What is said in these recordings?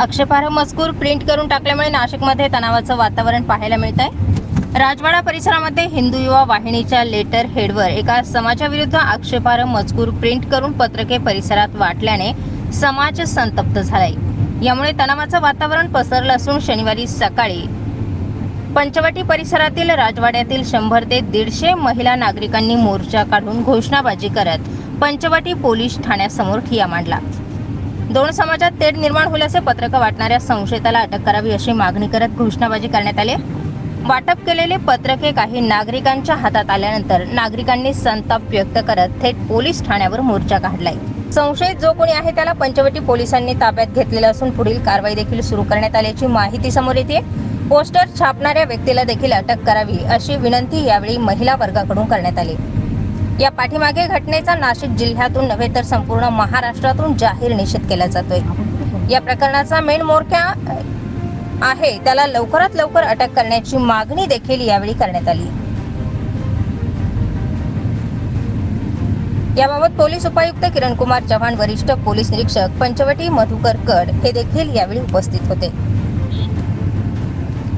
अक्षपार्ह मजकूर प्रिंट करून टाकल्यामुळे नाशिकमध्ये तणावाचं वातावरण पाहायला मिळत आहे राजवाडा परिसरामध्ये हिंदू युवा वाहिनीच्या लेटर हेडवर एका समाजाविरुद्ध आक्षेपार्ह मजकूर प्रिंट करून पत्रके परिसरात वाटल्याने समाज संतप्त झालाय. यामुळे तणावाचं वातावरण पसरलं असून शनिवारी सकाळी पंचवटी परिसरातील राजवाड्यातील शंभर ते दीडशे महिला नागरिकांनी मोर्चा काढून घोषणाबाजी करत पंचवटी पोलीस ठाण्यासमोर ठिया मांडला. दोन समाजात तेढ निर्माण होईल असे पत्रक वाटणाऱ्या संशयिताला अटक करावी अशी मागणी करत घोषणाबाजी करण्यात आली. वाटप केलेले पत्रके काही नागरिकांच्या हातात आल्यानंतर नागरिकांनी संताप व्यक्त करत थेट पोलीस ठाण्यावर मोर्चा काढलाय. संशयित जो कोणी आहे त्याला पंचवटी पोलिसांनी ताब्यात घेतलेलं असून पुढील कारवाई देखील सुरू करण्यात आल्याची माहिती समोर येते. पोस्टर छापणाऱ्या व्यक्तीला देखील अटक करावी अशी विनंती यावेळी महिला वर्गाकडून करण्यात आली. या पाठीमागे घटनेचा नाशिक जिल्ह्यातून नव्हे तर संपूर्ण महाराष्ट्रातून जाहीर निषेध केला जातोय. या प्रकरणाचा मेन मोर्चा आहे. त्याला लवकरात लवकर अटक करण्याची मागणी देखील यावेळी करण्यात आली. याबाबत पोलीस उपायुक्त किरण कुमार चव्हाण वरिष्ठ पोलीस निरीक्षक पंचवटी मधुकर कड हे देखील यावेळी उपस्थित होते.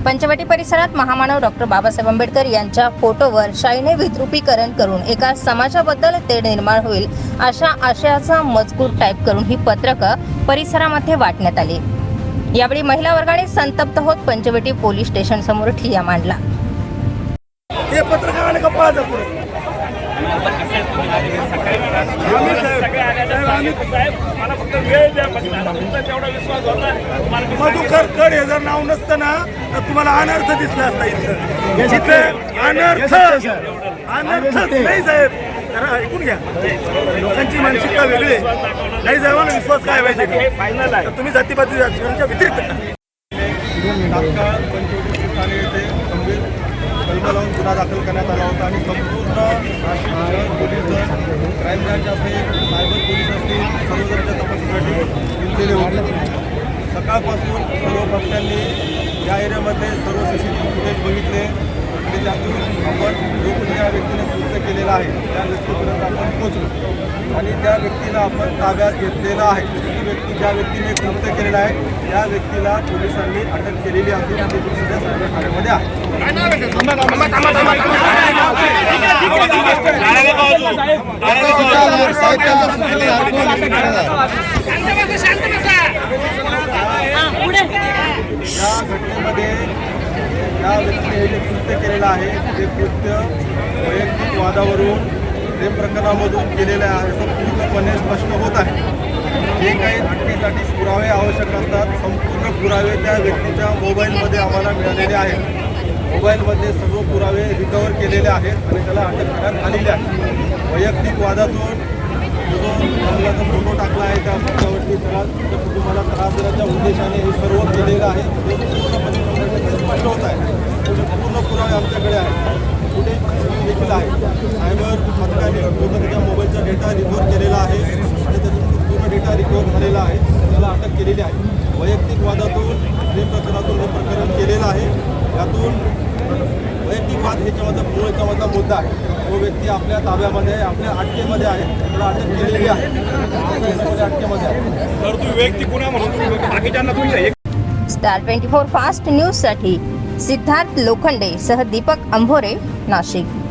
पंचवटी परिसरात महामानव डॉक्टर बाबासाहेब आंबेडकर यांच्या फोटोवर शाईने विद्रुपीकरण करून एका समाजाबद्दल तेढ निर्माण होईल अशा आशयाचा मजकूर टाईप करून ही पत्रकं परिसरामध्ये वाटण्यात आली. यावेळी महिला वर्गाने संतप्त होत पंचवटी पोलीस स्टेशन समोर ठिय्या मांडला. मला फक्त वेळ द्या फक्त तुमचा तेवढा विश्वास होता मला मी मधुकर कड हे जर नाव नसतं ना तर तुम्हाला अनर्थ दिसला असता इथं. इथे अनर्थ. अनर्थच नाही साहेब. जरा ऐकून घ्या. लोकांची मानसिकता वेगळी नाही साहेब मला विश्वास काय पाहिजे? फायनल आहे. तर तुम्ही जातीपाती राजकारणाच्या व्यतिरिक्त. गुन्हा लावून गुन्हा दाखल करण्यात आला होता आणि संपूर्ण शहर पोलीस क्राईम ब्रांच असेल सायबर पोलीस असतील सर्वजणांच्या तपासासाठी गेलेले होते. सकाळपासून सर्व पक्षांनी या एरियामध्ये सर्व C C T V footage बघितले आणि त्यातून आपण जो कुठे या व्यक्तीने कृत्य केलेलं आहे त्या व्यक्तीपर्यंत आपण पोचलो आणि त्या व्यक्तीला आपण ताब्यात घेतलेला आहे ती व्यक्ती ज्या व्यक्तीने कृत्य केलेलं आहे त्या व्यक्तीला पोलिसांनी अटक केलेली असून ती दुसऱ्या सायबर ठाण्यामध्ये आहे या घटनेमध्ये या व्यक्तीने जे कृत्य केलेलं आहे ते कृत्य वैयक्तिक वादावरून प्रेम प्रकरणामधून केलेलं आहे असं पूर्णपणे स्पष्ट होत आहे. जे काही अटकेसाठी पुरावे आवश्यक असतात संपूर्ण पुरावे त्या व्यक्तीच्या मोबाईलमध्ये आम्हाला मिळालेले आहेत. मोबाईलमध्ये सर्व पुरावे रिकवर केलेले आहेत आणि त्याला अटक करण्यात आलेली आहे. वैयक्तिक वादातून जो फोटो टाकला आहे त्या फोटोवरती त्रास त्या कुटुंबाला त्रास देण्याच्या उद्देशाने हे सर्व केलेलं आहे ते पूर्णपणे स्पष्ट होत आहे त्याचे पूर्ण पुरावे आमच्याकडे आहे कुठे देखील आहे सायबर पथकाने पूर्ण त्याच्या मोबाईलचा डेटा रिकवर केलेला आहे आणि त्याचा पूर्ण डेटा रिकवर झालेला आहे त्याला अटक केलेली आहे वैयक्तिक वादातून प्रेम प्रकरणातून हे प्रकरण केलेलं आहे यातून वैयक्तिक वाद ह्याच्यामध्ये मूळ याच्यामधला मुद्दा आहे. तो व्यक्ती आपल्या ताब्यामध्ये आपल्या अटकेमध्ये आहे. त्याला अटक केलेली आहे. अटकेमध्ये आहे. तर तू व्यक्ती कुणा म्हणून तुम्ही बाकीच्यांना तुमच्या एक स्टार ट्वेंटी फोर फास्ट न्यूजसाठी सिद्धार्थ लोखंडे सह दीपक अंभोरे नाशिक.